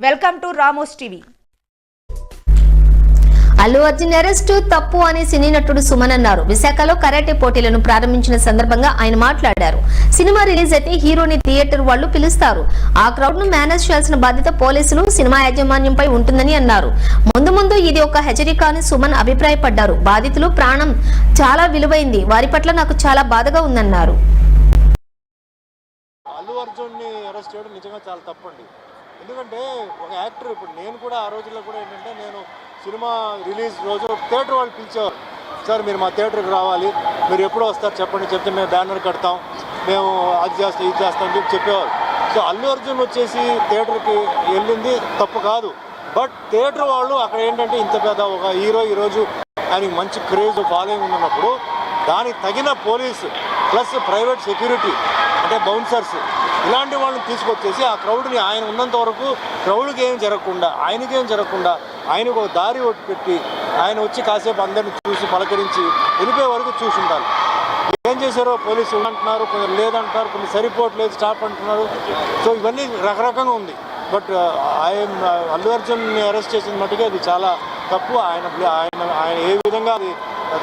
Welcome to Ramos TV. Allu Arjun arrest తప్పు అని సినీ నటుడు సుమన్ అన్నారు. విశాఖలో కరాటే పోటీలను ప్రారంభించిన సందర్భంగా ఆయన మాట్లాడారు. సినిమా రిలీజ్ అయితే హీరోని థియేటర్ వాళ్ళు పిలుస్తారు. ఆ క్రౌడ్ను మేనేజ్ చేయాల్సిన బాధ్యత పోలీసులు సినిమా యాజమాన్యంపై ఉంటుందని అన్నారు. ముందు ముందు ఇది ఒక హెచ్చరిక అని సుమన్ అభిప్రాయపడ్డారు. బాధితులు ప్రాణం చాలా విలువైంది. వారి పట్ల నాకు చాలా బాధగా ఉందన్నారు. అల్లు అర్జున్ని అరెస్ట్ చేయడం నిజంగా చాలా తప్పండి. ఎందుకంటే ఒక యాక్టర్ ఇప్పుడు నేను కూడా ఆ రోజుల్లో కూడా ఏంటంటే నేను సినిమా రిలీజ్ రోజు థియేటర్ వాళ్ళు పిలిచేవారు. సార్ మీరు మా థియేటర్కి రావాలి. మీరు ఎప్పుడు వస్తారు చెప్పండి చెప్తే మేము బ్యానర్ కడతాం. మేము అది చేస్తాం ఇది చేస్తాం అని చెప్పి చెప్పేవారు. సో అల్లు అర్జున్ వచ్చేసి థియేటర్కి వెళ్ళింది. తప్పు కాదు. బట్ థియేటర్ వాళ్ళు అక్కడ ఏంటంటే ఇంత పెద్ద ఒక హీరో ఈరోజు ఆయనకి మంచి క్రేజ్ ఫాలోయింగ్ ఉన్నప్పుడు దానికి తగిన పోలీసు ప్లస్ ప్రైవేట్ సెక్యూరిటీ అంటే బౌన్సర్స్ ఇలాంటి వాళ్ళని తీసుకొచ్చేసి ఆ క్రౌడ్ని ఆయన ఉన్నంత వరకు క్రౌడ్కి ఏం జరగకుండా ఆయనకేం జరగకుండా ఆయనకు ఒక దారి ఒకటి పెట్టి ఆయన వచ్చి కాసేపు అందరిని చూసి పలకరించి వెళ్ళిపోయే వరకు చూసి ఉండాలి. ఏం చేశారో పోలీసులు అంటున్నారు కొందరు లేదంటున్నారు కొన్ని సరిపోవట్లేదు స్టాప్ అంటున్నారు. సో ఇవన్నీ రకరకంగా ఉంది. బట్ ఆయన అల్లు అర్జున్ని అరెస్ట్ చేసిన మట్టుకే అది చాలా తప్పు. ఆయన ఆయన ఆయన ఏ విధంగా అది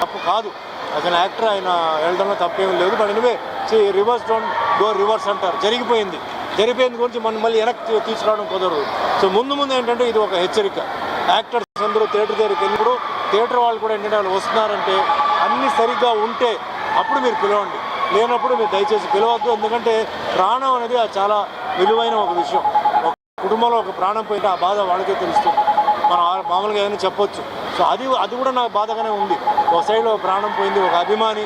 తప్పు కాదు. అతను యాక్టర్ ఆయన వెళ్ళడంలో తప్పేం లేదు. But anyway reverse don't go reverse అంటారు జరిగిపోయింది. జరిగిపోయింది గురించి మనం మళ్ళీ వెనక్కి తీసుకురావడం కుదరదు. సో ముందు ముందు ఏంటంటే ఇది ఒక హెచ్చరిక. యాక్టర్స్ అందరూ థియేటర్ దగ్గరికి వెళ్ళినప్పుడు థియేటర్ వాళ్ళు కూడా ఏంటంటే వాళ్ళు వస్తున్నారంటే అన్నీ సరిగ్గా ఉంటే అప్పుడు మీరు పిలవండి. లేనప్పుడు మీరు దయచేసి పిలవద్దు. ఎందుకంటే ప్రాణం అనేది అది చాలా విలువైన ఒక విషయం. ఒక కుటుంబంలో ఒక ప్రాణం పోయిన ఆ బాధ వాళ్ళకే తెలుస్తుంది. మనం మామూలుగా ఏదైనా చెప్పొచ్చు. సో అది అది కూడా నాకు బాధగానే ఉంది. ఒక సైడ్లో ప్రాణం పోయింది ఒక అభిమాని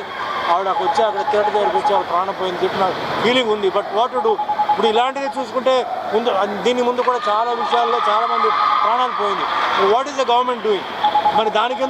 ఆవిడ అక్కడ వచ్చి అక్కడ థియేటర్ దగ్గరికి వచ్చి ఆవిడ ప్రాణం పోయింది చెప్పి నాకు ఫీలింగ్ ఉంది. బట్ వాట్ డూ ఇప్పుడు ఇలాంటిది చూసుకుంటే ముందు దీని ముందు కూడా చాలా విషయాల్లో చాలామంది ప్రాణాలు పోయింది. What is the government doing మరి దానికి